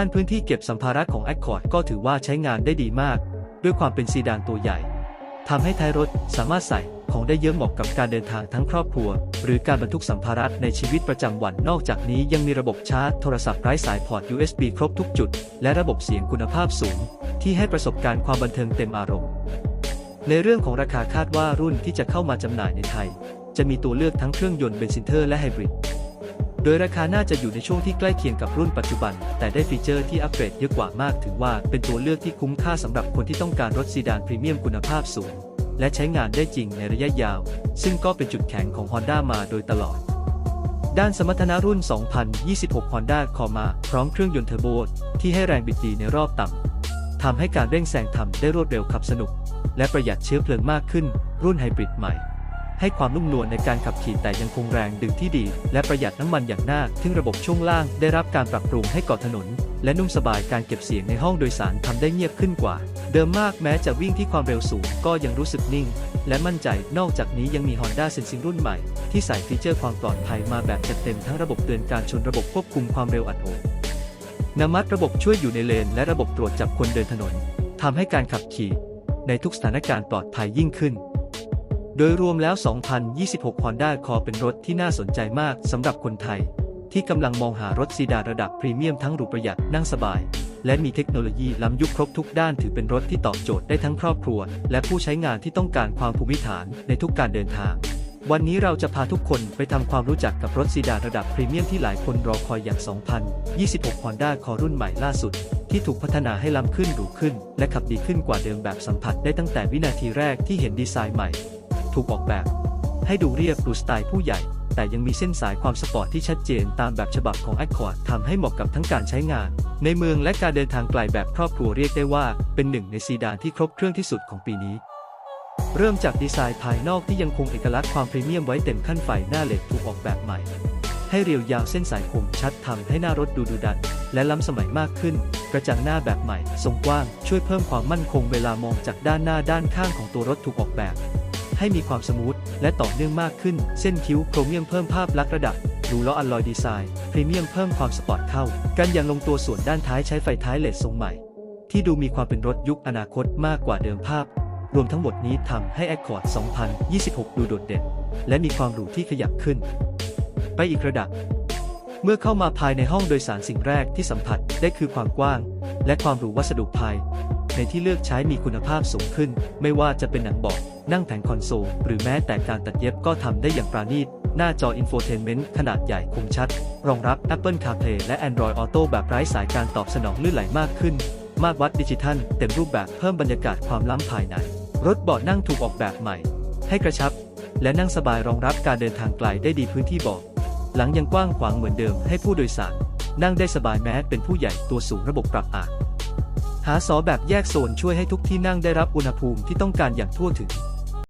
ด้านพื้นที่เก็บสัมภาระของ Accord ก็ถือว่าใช้งานได้ดีมาก ด้วยความเป็นซีดานตัวใหญ่ทำให้ท้ายรถสามารถใส่ของได้เยอะเหมาะกับการเดินทางทั้งครอบครัว หรือการบรรทุกสัมภาระในชีวิตประจำวัน นอกจากนี้ยังมีระบบชาร์จโทรศัพท์ไร้สายพอร์ต USB ครบทุกจุด และระบบเสียงคุณภาพสูง ที่ให้ประสบการณ์ความบันเทิงเต็มอารมณ์ ในเรื่องของราคาคาดว่ารุ่นที่จะเข้ามาจำหน่ายในไทย จะมีตัวเลือกทั้งเครื่องยนต์เบนซินเทอร์และไฮบริด ดยราคาน่าจะอยู่ในช่วงที่ใกล้เคียงกับรุ่นปัจจุบัน แต่ได้ฟีเจอร์ที่อัปเกรดเยอะกว่ามากถือว่าเป็นตัวเลือกที่คุ้มค่าสำหรับคนที่ต้องการรถซีดานพรีเมียมคุณภาพสูง และใช้งานได้จริงในระยะยาว ซึ่งก็เป็นจุดแข็งของ Honda มาโดยตลอด ด้านสมรรถนะรุ่น 2026 Honda คอมาพร้อมเครื่องยนต์เทอร์โบที่ให้แรงบิดดีในรอบต่ำทำให้การเร่งแซงทำได้รวดเร็วขับสนุก และประหยัดเชื้อเพลิงมากขึ้น รุ่นไฮบริดใหม่ ให้ความนุ่มนวลในการขับขี่แต่ยังคงแรงดึงที่ดี และประหยัดน้ำมันอย่างน่าทึ่งระบบช่วงล่างได้รับการปรับปรุงให้เกาะถนน และนุ่มสบายการเก็บเสียงในห้องโดยสารทำได้เงียบขึ้นกว่า เดิมมากแม้จะวิ่งที่ความเร็วสูงก็ยังรู้สึกนิ่ง และมั่นใจนอกจากนี้ยังมี Honda Sensing รุ่นใหม่ ที่ใส่ฟีเจอร์ความปลอดภัยมาแบบจัดเต็มทั้งระบบเตือนการชนระบบควบคุมความเร็วอัตโนมัติระบบช่วยอยู่ในเลน และระบบตรวจจับคนเดินถนนทำให้การขับขี่ ในทุกสถานการณ์ปลอดภัยยิ่งขึ้น โดยรวมแล้ว 2026 Honda Accord เป็นรถที่น่าสนใจมากสำหรับคนไทย ที่กำลังมองหารถซีดานระดับพรีเมียมทั้งหรูประหยัดนั่งสบาย และมีเทคโนโลยีล้ำยุคครบทุกด้านถือเป็นรถที่ตอบโจทย์ได้ทั้งครอบครัว และผู้ใช้งานที่ต้องการความภูมิฐานในทุกการเดินทาง วันนี้เราจะพาทุกคนไปทำความรู้จักกับรถซีดานระดับพรีเมียมที่หลายคนรอคอยอย่าง 2026 Honda Accord รุ่นใหม่ล่าสุดที่ถูกพัฒนาให้ล้ำขึ้นหรูขึ้น และขับดีขึ้นกว่าเดิมแบบสัมผัสได้ตั้งแต่วินาทีแรกที่เห็นดีไซน์ใหม่ ถูกออกแบบ ให้ดูเรียบหรูสไตล์ผู้ใหญ่ แต่ยังมีเส้นสายความสปอร์ตที่ชัดเจนตามแบบฉบับของ Accord ทำให้เหมาะกับทั้งการใช้งาน ในเมืองและการเดินทางไกลแบบครอบครัวเรียกได้ว่า เป็นหนึ่งในซีดานที่ครบเครื่องที่สุดของปีนี้เริ่มจากดีไซน์ภายนอกที่ยังคงเอกลักษณ์ความพรีเมียมไว้เต็มขั้นไฟหน้าเหล็กถูกออกแบบใหม่ ให้เรียวยาวเส้นสายคมชัดทำให้หน้ารถดูดุดัน และล้ำสมัยมากขึ้น กระจังหน้าแบบใหม่ ทรงกว้าง ช่วยเพิ่มความมั่นคงเวลามองจากด้านหน้าด้านข้างของตัวรถถูกออกแบบ ให้มีความสมูทและต่อเนื่องมากขึ้น เส้นคิ้วโครเมียมเพิ่มภาพลักษณ์ระดับรูล้ออัลลอยดีไซน์พรีเมียมเพิ่มความสปอร์ตเข้า กันอย่างลงตัวส่วนด้านท้ายใช้ไฟท้ายเลดทรงใหม่ ที่ดูมีความเป็นรถยุคอนาคตมากกว่าเดิมภาพ รวมทั้งหมดนี้ทำให้ Accord 2026 ดูโดดเด่น และมีความหรูที่ขยับขึ้น ไปอีกระดับ เมื่อเข้ามาภายในห้องโดยสารสิ่งแรกที่สัมผัสได้คือความกว้าง และความหรูวัสดุภาย ในที่เลือกใช้มีคุณภาพสูงขึ้น ไม่ว่าจะเป็นหนังเบาะนั่งแผงคอนโซล หรือแม้แต่การตัดเย็บก็ทำได้อย่างปราณีต หน้าจออินโฟเทนเมนต์ขนาดใหญ่คมชัด รองรับ Apple CarPlay และ Android Auto แบบไร้สายการตอบสนองลื่นไหลมากขึ้น มาตรวัดดิจิทัล เต็มรูปแบบเพิ่มบรรยากาศความล้ำภายใน รถบาะนั่งถูกออกแบบใหม่ ให้กระชับ และนั่งสบายรองรับการเดินทางไกลได้ดีพื้นที่บาะหลังยังกว้างขวางเหมือนเดิมให้ผู้โดยสารนั่งได้สบายแม้เป็นผู้ใหญ่ตัวสูงระบบปรับอากาศ หาซอแบบแยกโซนช่วยให้ทุกที่นั่งได้รับอุณหภูมิที่ต้องการอย่างทั่วถึง